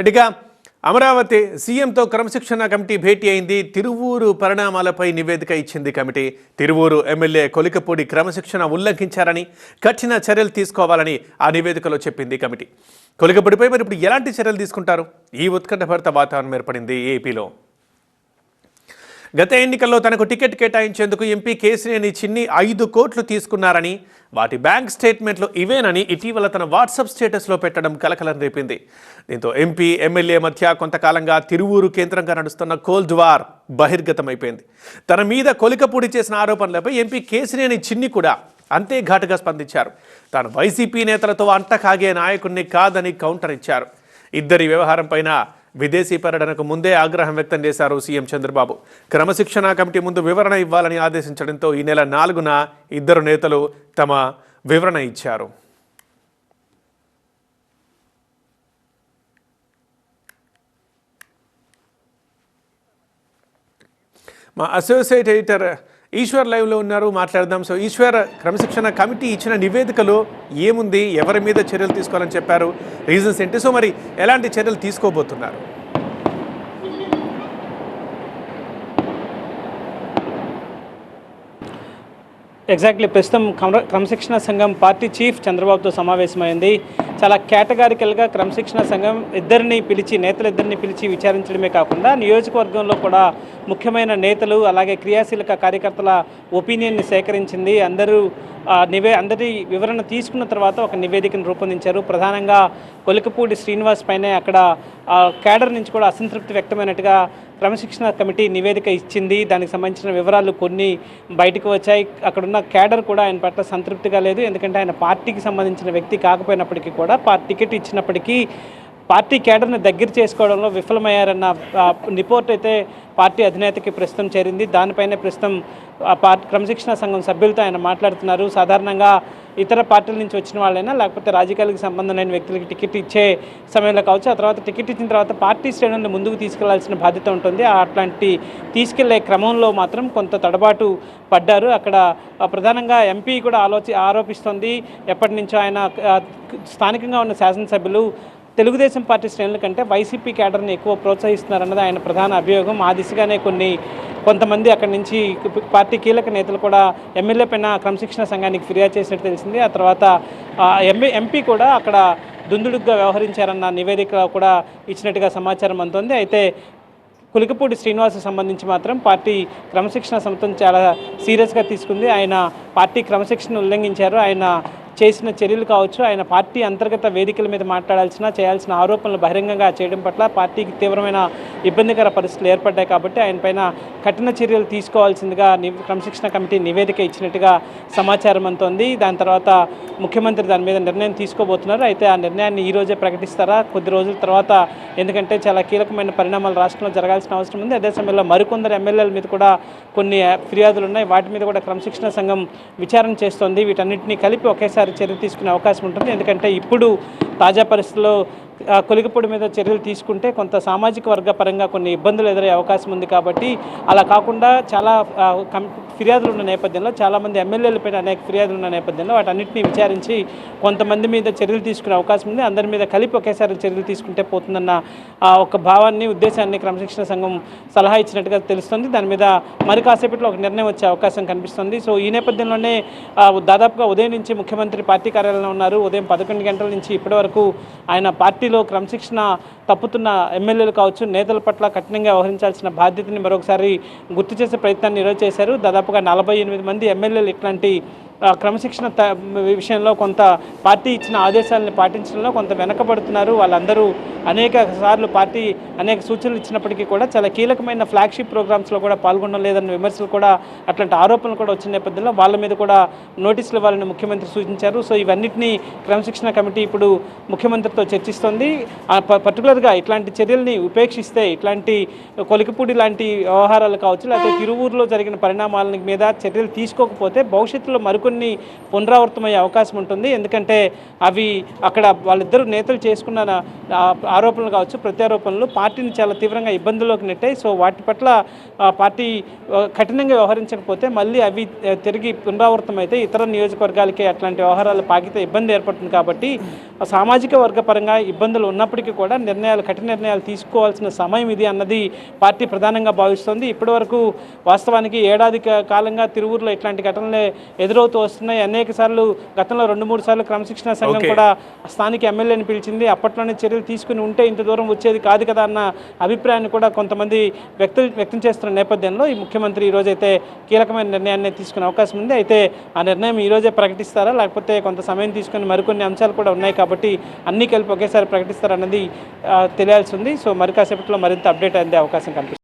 ఇక అమరావతి సీఎంతో క్రమశిక్షణ కమిటీ భేటీ అయింది. తిరువూరు పరిణామాలపై నివేదిక ఇచ్చింది కమిటీ. తిరువూరు ఎమ్మెల్యే కొలికపూడి క్రమశిక్షణ ఉల్లంఘించారని కఠిన చర్యలు తీసుకోవాలని ఆ నివేదికలో చెప్పింది కమిటీ. కొలికపూడిపై మరి ఇప్పుడు ఎలాంటి చర్యలు తీసుకుంటారు? ఈ ఉత్కంఠభరిత వాతావరణం ఏర్పడింది ఏపీలో. గత ఎన్నికల్లో తనకు టికెట్ కేటాయించేందుకు ఎంపీ కేసినేని చిన్ని ఐదు కోట్లు తీసుకున్నారని వాటి బ్యాంక్ స్టేట్మెంట్లు ఇవేనని ఇటీవల తన వాట్సాప్ స్టేటస్లో పెట్టడం కలకలం రేపింది. దీంతో ఎంపీ ఎమ్మెల్యే మధ్య కొంతకాలంగా తిరువూరు కేంద్రంగా నడుస్తున్న కోల్డ్ వార్ బహిర్గతమైపోయింది. తన మీద కొలికపూడి చేసిన ఆరోపణలపై ఎంపీ కేసినేని చిన్ని కూడా అంతే ఘాటుగా స్పందించారు. తాను వైసీపీ నేతలతో అంటకాగే నాయకుణ్ణి కాదని కౌంటర్ ఇచ్చారు. ఇద్దరి వ్యవహారం పైన విదేశీ పర్యటనకు ముందే ఆగ్రహం వ్యక్తం చేశారు సీఎం చంద్రబాబు. క్రమశిక్షణ కమిటీ ముందు వివరణ ఇవ్వాలని ఆదేశించడంతో ఈ నెల నాలుగున ఇద్దరు నేతలు తమ వివరణ ఇచ్చారు. మా అసోసియేట్ ఎడిటర్ ఈశ్వర్ లైవ్లో ఉన్నారు మాట్లాడదాం. సో ఈశ్వర్ క్రమశిక్షణ కమిటీ ఇచ్చిన నివేదికలో ఏముంది? ఎవరి మీద చర్యలు తీసుకోవాలని చెప్పారు? రీజన్స్ ఏంటి? సో మరి ఎలాంటి చర్యలు తీసుకోబోతున్నారు? ఎగ్జాక్ట్లీ ప్రస్తుతం క్రమ క్రమశిక్షణ సంఘం పార్టీ చీఫ్ చంద్రబాబుతో సమావేశమైంది. చాలా కేటగారికల్గా క్రమశిక్షణ సంఘం ఇద్దరిని పిలిచి నేతలు ఇద్దరిని పిలిచి విచారించడమే కాకుండా నియోజకవర్గంలో కూడా ముఖ్యమైన నేతలు అలాగే క్రియాశీలక కార్యకర్తల ఒపీనియన్ని సేకరించింది. అందరూ నివే అందరి వివరణ తీసుకున్న తర్వాత ఒక నివేదికను రూపొందించారు. ప్రధానంగా కొలికపూడి శ్రీనివాస్ పైనే అక్కడ కేడర్ నుంచి కూడా అసంతృప్తి వ్యక్తమైనట్టుగా క్రమశిక్షణ కమిటీ నివేదిక ఇచ్చింది. దానికి సంబంధించిన వివరాలు కొన్ని బయటకు వచ్చాయి. అక్కడున్న కేడర్ కూడా ఆయన పట్ల సంతృప్తిగా లేదు. ఎందుకంటే ఆయన పార్టీకి సంబంధించిన వ్యక్తి కాకపోయినప్పటికీ కూడా పార్టీ టికెట్ ఇచ్చినప్పటికీ పార్టీ కేడర్ని దగ్గర చేసుకోవడంలో విఫలమయ్యారన్న రిపోర్ట్ అయితే పార్టీ అధినేతకి ప్రస్తుతం చేరింది. దానిపైనే ప్రస్తుతం ఆ పార్టీ క్రమశిక్షణ సంఘం సభ్యులతో ఆయన మాట్లాడుతున్నారు. సాధారణంగా ఇతర పార్టీల నుంచి వచ్చిన వాళ్ళైనా లేకపోతే రాజకీయాలకు సంబంధం లేని వ్యక్తులకి టికెట్ ఇచ్చే సమయంలో కావచ్చు ఆ తర్వాత టికెట్ ఇచ్చిన తర్వాత పార్టీ శ్రేణులను ముందుకు తీసుకెళ్ళాల్సిన బాధ్యత ఉంటుంది. ఆ అట్లాంటి తీసుకెళ్ళే క్రమంలో మాత్రం కొంత తడబాటు పడ్డారు. అక్కడ ప్రధానంగా ఎంపీ కూడా ఆలోచి ఆరోపిస్తోంది. ఎప్పటి నుంచో ఆయన స్థానికంగా ఉన్న శాసనసభ్యులు తెలుగుదేశం పార్టీ శ్రేణుల కంటే వైసీపీ క్యాడర్ని ఎక్కువ ప్రోత్సహిస్తున్నారన్నది ఆయన ప్రధాన అభియోగం. ఆ దిశగానే కొన్ని కొంతమంది అక్కడి నుంచి పార్టీ కీలక నేతలు కూడా ఎమ్మెల్యే పైన క్రమశిక్షణ సంఘానికి ఫిర్యాదు చేసినట్టు తెలిసింది. ఆ తర్వాత ఎంపీ ఎంపీ కూడా అక్కడ దుందుడుగ్గా వ్యవహరించారన్న నివేదిక కూడా ఇచ్చినట్టుగా సమాచారం అందుతోంది. అయితే కులికపూడి శ్రీనివాస్ సంబంధించి మాత్రం పార్టీ క్రమశిక్షణ సంస్థను చాలా సీరియస్గా తీసుకుంది. ఆయన పార్టీ క్రమశిక్షణ ఉల్లంఘించారు. ఆయన చేసిన చర్యలు కావచ్చు ఆయన పార్టీ అంతర్గత వేదికల మీద మాట్లాడాల్సిన చేయాల్సిన ఆరోపణలు బహిరంగంగా చేయడం పట్ల పార్టీకి తీవ్రమైన ఇబ్బందికర పరిస్థితులు ఏర్పడ్డాయి కాబట్టి ఆయన పైన కఠిన చర్యలు తీసుకోవాల్సిందిగా ని- క్రమశిక్షణ కమిటీ నివేదిక ఇచ్చినట్టుగా సమాచారం అంతోంది దాని తర్వాత ముఖ్యమంత్రి దాని మీద నిర్ణయం తీసుకోబోతున్నారు. అయితే ఆ నిర్ణయాన్ని ఈ రోజే ప్రకటిస్తారా? కొద్ది రోజుల తర్వాత ఎందుకంటే చాలా కీలకమైన పరిణామాలు రాష్ట్రంలో జరగాల్సిన అవసరం ఉంది. అదే సమయంలో మరికొందరు ఎమ్మెల్యేల మీద కూడా కొన్ని ఫిర్యాదులు ఉన్నాయి. వాటి మీద కూడా క్రమశిక్షణ సంఘం విచారణ చేస్తోంది. వీటన్నిటిని కలిపి ఒకేసారి చర్య తీసుకునే అవకాశం ఉంటుంది. ఎందుకంటే ఇప్పుడు తాజా పరిస్థితుల్లో కొలిగపొడి మీద చర్యలు తీసుకుంటే కొంత సామాజిక వర్గ పరంగా కొన్ని ఇబ్బందులు ఎదురయ్యే అవకాశం ఉంది కాబట్టి అలా కాకుండా చాలా ఫిర్యాదులు ఉన్న నేపథ్యంలో చాలామంది ఎమ్మెల్యేలపైన అనేక ఫిర్యాదులు ఉన్న నేపథ్యంలో వాటన్నింటినీ విచారించి కొంతమంది మీద చర్యలు తీసుకునే అవకాశం ఉంది. అందరి మీద కలిపి ఒకేసారి చర్యలు తీసుకుంటే పోతుందన్న ఆ, ఒక భావాన్ని ఉద్దేశాన్ని క్రమశిక్షణ సంఘం సలహా ఇచ్చినట్టుగా తెలుస్తుంది. దాని మీద మరి కాసేపట్లో ఒక నిర్ణయం వచ్చే అవకాశం కనిపిస్తుంది. సో ఈ నేపథ్యంలోనే దాదాపుగా ఉదయం నుంచి ముఖ్యమంత్రి పార్టీ కార్యాలయంలో ఉన్నారు. ఉదయం పదకొండు గంటల నుంచి ఇప్పటి వరకు ఆయన పార్టీలో క్రమశిక్షణ తప్పుతున్న ఎమ్మెల్యేలు కావచ్చు నేతల పట్ల కఠినంగా వ్యవహరించాల్సిన బాధ్యతని మరొకసారి గుర్తు చేసే ప్రయత్నాన్ని ఈరోజు చేశారు. దాదాపుగా నలభై ఎనిమిది మంది ఎమ్మెల్యేలు ఇట్లాంటి క్రమశిక్షణ త- విషయంలో కొంత పార్టీ ఇచ్చిన ఆదేశాలను పాటించడంలో కొంత వెనకబడుతున్నారు. వాళ్ళందరూ అనేక సార్లు పార్టీ అనేక సూచనలు ఇచ్చినప్పటికీ కూడా చాలా కీలకమైన ఫ్లాగ్షిప్ ప్రోగ్రామ్స్లో కూడా పాల్గొనడం లేదన్న విమర్శలు కూడా అట్లాంటి ఆరోపణలు కూడా వచ్చిన నేపథ్యంలో వాళ్ళ మీద కూడా నోటీసులు ఇవ్వాలని ముఖ్యమంత్రి సూచించారు. సో ఇవన్నిటిని క్రమశిక్షణ కమిటీ ఇప్పుడు ముఖ్యమంత్రితో చర్చిస్తోంది. ప- పర్టికులర్గా ఇట్లాంటి చర్యల్ని ఉపేక్షిస్తే ఇట్లాంటి కొలికపూడి లాంటి వ్యవహారాలు కావచ్చు లేకపోతే తిరువూరులో జరిగిన పరిణామాల మీద చర్యలు తీసుకోకపోతే భవిష్యత్తులో మరొక కొన్ని పునరావృతమయ్యే అవకాశం ఉంటుంది. ఎందుకంటే అవి అక్కడ వాళ్ళిద్దరు నేతలు చేసుకున్న ఆరోపణలు కావచ్చు ప్రత్యారోపణలు పార్టీని చాలా తీవ్రంగా ఇబ్బందుల్లోకి నెట్టాయి. సో వాటి పట్ల పార్టీ కఠినంగా వ్యవహరించకపోతే మళ్ళీ అవి తిరిగి పునరావృతమైతే ఇతర నియోజకవర్గాలకి అట్లాంటి వ్యవహారాలు పాకితే ఇబ్బంది ఏర్పడుతుంది కాబట్టి సామాజిక వర్గ పరంగా ఇబ్బందులు ఉన్నప్పటికీ కూడా నిర్ణయాలు కఠిన నిర్ణయాలు తీసుకోవాల్సిన సమయం ఇది అన్నది పార్టీ ప్రధానంగా భావిస్తోంది. ఇప్పటివరకు వాస్తవానికి ఏడాది కాలంగా తిరువురులో ఇట్లాంటి ఘటనలే ఎదురవుతూ వస్తున్నాయి. అనేక సార్లు గతంలో రెండు మూడు సార్లు క్రమశిక్షణ సంఘం. కూడా స్థానిక ఎమ్మెల్యేని పిలిచింది. అప్పట్లోనే చర్యలు తీసుకుని ఉంటే ఇంత దూరం వచ్చేది కాదు కదా అన్న అభిప్రాయాన్ని కూడా కొంతమంది వ్యక్తం వ్యక్తం చేస్తున్న నేపథ్యంలో ఈ ముఖ్యమంత్రి ఈ రోజైతే కీలకమైన నిర్ణయాన్ని తీసుకునే అవకాశం ఉంది. అయితే ఆ నిర్ణయం ఈ రోజే ప్రకటిస్తారా? లేకపోతే కొంత సమయం తీసుకుని మరికొన్ని అంశాలు కూడా ఉన్నాయి కాబట్టి అన్నీ కలిపి ఒకేసారి ప్రకటిస్తారన్నది తెలియాల్సి ఉంది. సో మరి కాసేపట్లో మరింత అప్డేట్ అందే అవకాశం కనిపిస్తుంది.